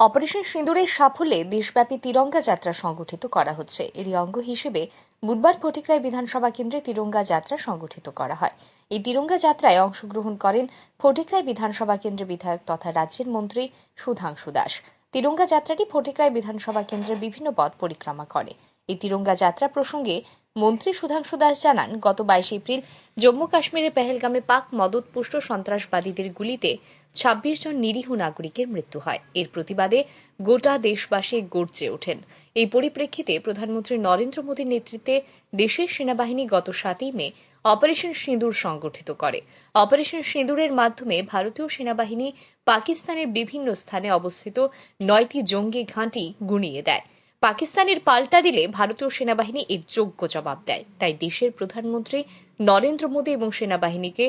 Operation সিঁদুরের সাফল্যে দেশব্যাপী তিরঙ্গা যাত্রা সংগঠিত করা হচ্ছে। এরই অঙ্গ হিসেবে বুধবার ফটিকরায় বিধানসভা কেন্দ্রে তিরঙ্গা যাত্রা সংগঠিত করা হয়। এই তিরঙ্গা যাত্রায় অংশগ্রহণ করেন ফটিকরায় বিধানসভা কেন্দ্রের বিধায়ক তথা রাজ্যের মন্ত্রী সুধাংশু দাস। তিরঙ্গা যাত্রাটি ফটিকরায় বিধানসভা কেন্দ্রের বিভিন্ন পথ পরিক্রমা করে। এই তিরঙ্গা যাত্রা প্রসঙ্গে মন্ত্রী সুধাংশু দাস জানান, গত বাইশে এপ্রিল জম্মু কাশ্মীরের পেহেলগামে পাক মদতপুষ্ট সন্ত্রাসবাদীদের গুলিতে ছাব্বিশ জন নিরীহ নাগরিকের মৃত্যু হয়। এর প্রতিবাদে গোটা দেশবাসী গর্জে ওঠেন। এই পরিপ্রেক্ষিতে প্রধানমন্ত্রী নরেন্দ্র মোদীর নেতৃত্বে দেশের সেনাবাহিনী গত সাতই মে অপারেশন সিঁদুর সংগঠিত করে। অপারেশন সিঁদুরের মাধ্যমে ভারতীয় সেনাবাহিনী পাকিস্তানের বিভিন্ন স্থানে অবস্থিত নয়টি জঙ্গি ঘাঁটি গুঁড়িয়ে দেয়। পাকিস্তানের পাল্টা দিলে ভারতীয় সেনাবাহিনী এর যোগ্য জবাব দেয়। তাই দেশের প্রধানমন্ত্রী নরেন্দ্র মোদী এবং সেনাবাহিনীকে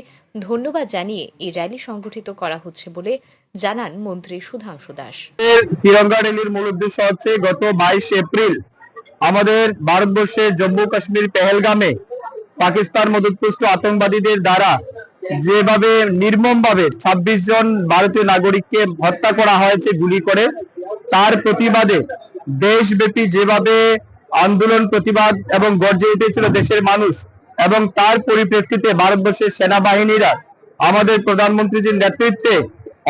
ধন্যবাদ জানিয়ে এই র্যালি সংগঠিত করা হচ্ছে বলে জানান মন্ত্রী সুধাংশু দাস। তিরঙ্গা র্যালির মূল উদ্দেশ্য হচ্ছে গত বাইশ এপ্রিল আমাদের ভারতবর্ষের জম্মু কাশ্মীর পেহেলগামে পাকিস্তান মদতপুষ্ট আতঙ্কবাদীদের দ্বারা যেভাবে নির্মম ভাবে ছাব্বিশ জন ভারতীয় নাগরিককে হত্যা করা হয়েছে গুলি করে, তার প্রতিবাদে দেশব্যাপী যেভাবে আন্দোলন, প্রতিবাদ এবং গর্জে উঠেছিল দেশের মানুষ এবং তার পরিপ্রেক্ষিতে ভারতবর্ষের সেনাবাহিনীরা আমাদের প্রধানমন্ত্রীজির নেতৃত্বে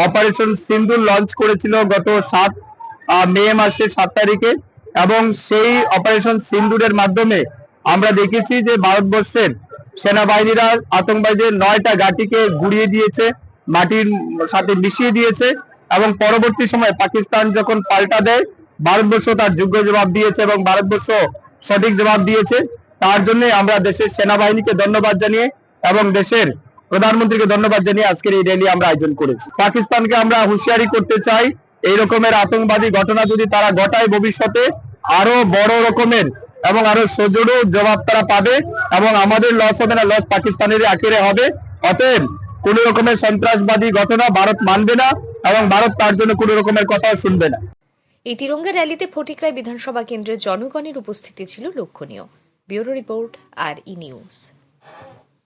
অপারেশন সিন্দুর লঞ্চ করেছিল গত সাত মে মাসের সাত তারিখে এবং সেই অপারেশন সিন্দুরের মাধ্যমে আমরা দেখেছি যে ভারতবর্ষের সেনাবাহিনীরা আতঙ্কবাদীদের নয়টা ঘাঁটিকে গুড়িয়ে দিয়েছে, মাটির সাথে মিশিয়ে দিয়েছে এবং পরবর্তী সময় পাকিস্তান যখন পাল্টা দেয় ভারতবর্ষ তার যোগ্য জবাব দিয়েছে এবং ভারতবর্ষ সঠিক জবাব দিয়েছে। তার জন্য আমরা দেশের সেনাবাহিনীকে ধন্যবাদ জানিয়ে এবং দেশের প্রধানমন্ত্রীকে ধন্যবাদ জানিয়ে আজকের এই র্যালি আমরা আয়োজন করেছি। পাকিস্তানকে আমরা হুঁশিয়ারি করতে চাই, এই রকমের আতঙ্কবাদী ঘটনা যদি তারা ঘটায় ভবিষ্যতে, আরও বড় রকমের এবং আরও সজোড়ো জবাব তারা পাবে এবং আমাদের লস হবে না লস পাকিস্তানের আখেরে হবে। অতএব কোন রকমের সন্ত্রাসবাদী ঘটনা ভারত মানবে না এবং ভারত তার জন্য কোন রকমের কথাও শুনবে না। এই তিরঙ্গা র্যালিতে ফটিকরায় বিধানসভা কেন্দ্রের জনগণের উপস্থিতি ছিল লক্ষণীয়। Bureau report R E news.